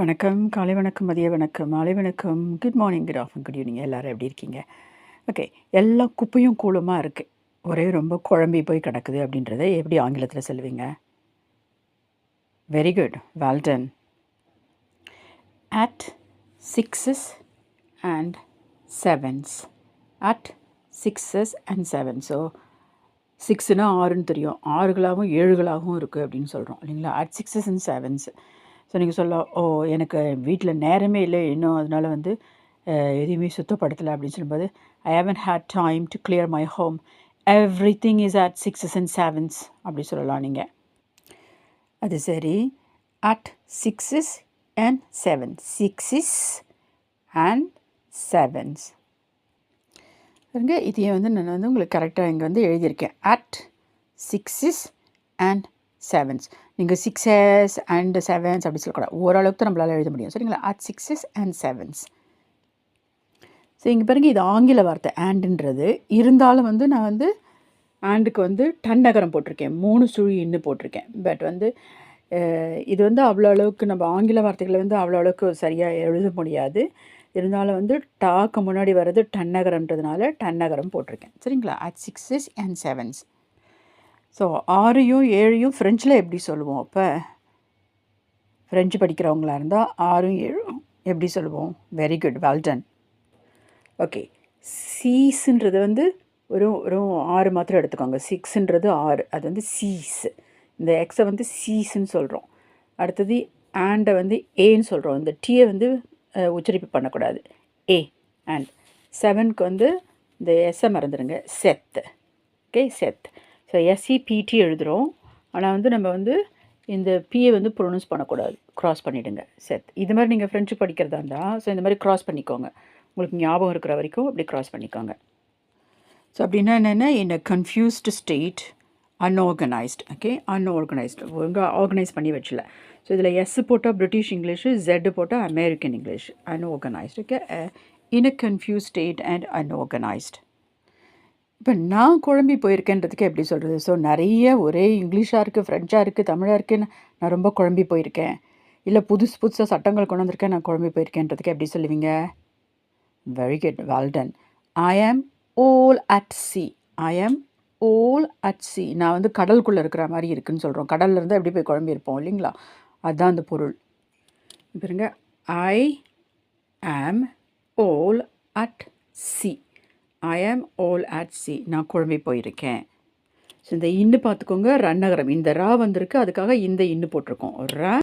வணக்கம் காலை வணக்கம் மதிய வணக்கம் மாலை வணக்கம் good morning good afternoon good evening எல்லோரும் எப்படி இருக்கீங்க? ஓகே எல்லா குப்பையும் கூலமாக இருக்குது ஒரே ரொம்ப குழம்பி போய் கிடக்குது அப்படின்றத எப்படி ஆங்கிலத்தில் சொல்லுவீங்க? Very good well done at sixes and sevens at sixes and seven so சிக்ஸ்னா ஆறுன்னு தெரியும். ஆறுகளாகவும் ஏழுகளாகவும் இருக்குது அப்படின்னு சொல்கிறோம் இல்லைங்களா? At sixes and sevens so நீங்கள் சொல்ல ஓ எனக்கு வீட்டில் நேரமே இல்லை. இன்னும் அதனால் வந்து எதையுமே சுத்தப்படுத்தலை. அப்படின்னு சொல்லும்போது I haven't had time to clear my home everything is at sixes and sevens அப்படி சொல்லலாம் நீங்கள் அது சரி. At sixes and seven sixes and sevens பாருங்க இதையே வந்து நான் வந்து உங்களுக்கு கரெக்டாக இங்கே வந்து எழுதியிருக்கேன். அட் சிக்ஸஸ் அண்ட் செவன்ஸ் நீங்கள் சிக்ஸஸ் அண்டு செவன்ஸ் அப்படி சொல்லக்கூடாது. ஓரளவுக்கு நம்மளால் எழுத முடியும். சரிங்களா? At sixes and sevens so இங்கே பாருங்க இது ஆங்கில வார்த்தை ஆண்டுன்றது இருந்தாலும் வந்து நான் வந்து ஆண்டுக்கு வந்து டன் நகரம் போட்டிருக்கேன். மூணு சுழி இன்னு போட்டிருக்கேன். பட் வந்து இது வந்து அவ்வளோ அளவுக்கு நம்ம ஆங்கில வார்த்தைகளை வந்து அவ்வளோ அளவுக்கு சரியாக எழுத முடியாது. இருந்தாலும் வந்து டாக்கு முன்னாடி வர்றது டன் நகரம்ன்றதுனால டன் நகரம் போட்டிருக்கேன். சரிங்களா? At sixes and sevens so ஆறையும் ஏழையும் ஃப்ரெஞ்சில் எப்படி சொல்லுவோம் அப்போ? ஃப்ரெஞ்சு படிக்கிறவங்களா இருந்தால் ஆறும் ஏழும் எப்படி சொல்லுவோம்? வெரி குட் வெல்டன் ஓகே சீஸுன்றது வந்து ஒரு ஒரு ஆறு மாத்திரம் எடுத்துக்கோங்க. சிக்ஸுன்றது ஆறு அது வந்து சீஸ் இந்த எக்ஸை வந்து சீஸ்ன்னு சொல்கிறோம் அடுத்தது ஆண்டை வந்து ஏன்னு சொல்கிறோம் இந்த டீயை வந்து உச்சரிப்பு பண்ணக்கூடாது. ஏ அண்ட் செவனுக்கு வந்து இந்த எஸ்ஸை மறந்துடுங்க செத் ஓகே செத் ஸோ எஸ்சிபிடி எழுதுகிறோம் ஆனால் வந்து நம்ம வந்து இந்த பிஏ வந்து ப்ரொனவுன்ஸ் பண்ணக்கூடாது. க்ராஸ் பண்ணிவிடுங்க செத் இது மாதிரி நீங்கள் ஃப்ரெஞ்சு படிக்கிறதா இருந்தால் ஸோ இந்த மாதிரி க்ராஸ் பண்ணிக்கோங்க. உங்களுக்கு ஞாபகம் இருக்கிற வரைக்கும் அப்படி க்ராஸ் பண்ணிக்கோங்க. ஸோ அப்படின்னா என்னென்னா? In a confused state unorganised okay unorganised ஒழுங்காக ஆர்கனைஸ் பண்ணி வச்சல. ஸோ இதில் எஸ் போட்டால் பிரிட்டிஷ் இங்கிலீஷு ஜெட் போட்டால் American English unorganised okay in a confused state and unorganised இப்போ நான் குழம்பி போயிருக்கேன்றதுக்கு எப்படி சொல்கிறது ஸோ நிறைய ஒரே இங்கிலீஷாக இருக்குது ஃப்ரெஞ்சாக இருக்குது தமிழாக இருக்குன்னு நான் ரொம்ப குழம்பி போயிருக்கேன். இல்லை புதுசு புதுசாக சட்டங்கள் கொண்டு வந்திருக்கேன் நான் குழம்பி போயிருக்கேன்றதுக்கு எப்படி சொல்லுவீங்க? வெரி குட் வெல்டன் ஐ ஆம் ஓல் அட் சி ஐ ஆம் ஓல் அட் சி நான் வந்து கடலுக்குள்ளே இருக்கிற மாதிரி இருக்குன்னு சொல்கிறோம் கடலில் இருந்தால் எப்படி போய் குழம்பி இருப்போம் இல்லைங்களா? அதுதான் அந்த பொருள். பாருங்க. ஐ ஆம் ஓல் அட் சி ஐ ஆம் ஆல் அட் சி நான் குழம்பி போயிருக்கேன். ஸோ இந்த இன்னு பார்த்துக்கோங்க. ரன்னகரம் இந்த ரா வந்திருக்கு. அதுக்காக இந்த இன்னு போட்டிருக்கோம். ரா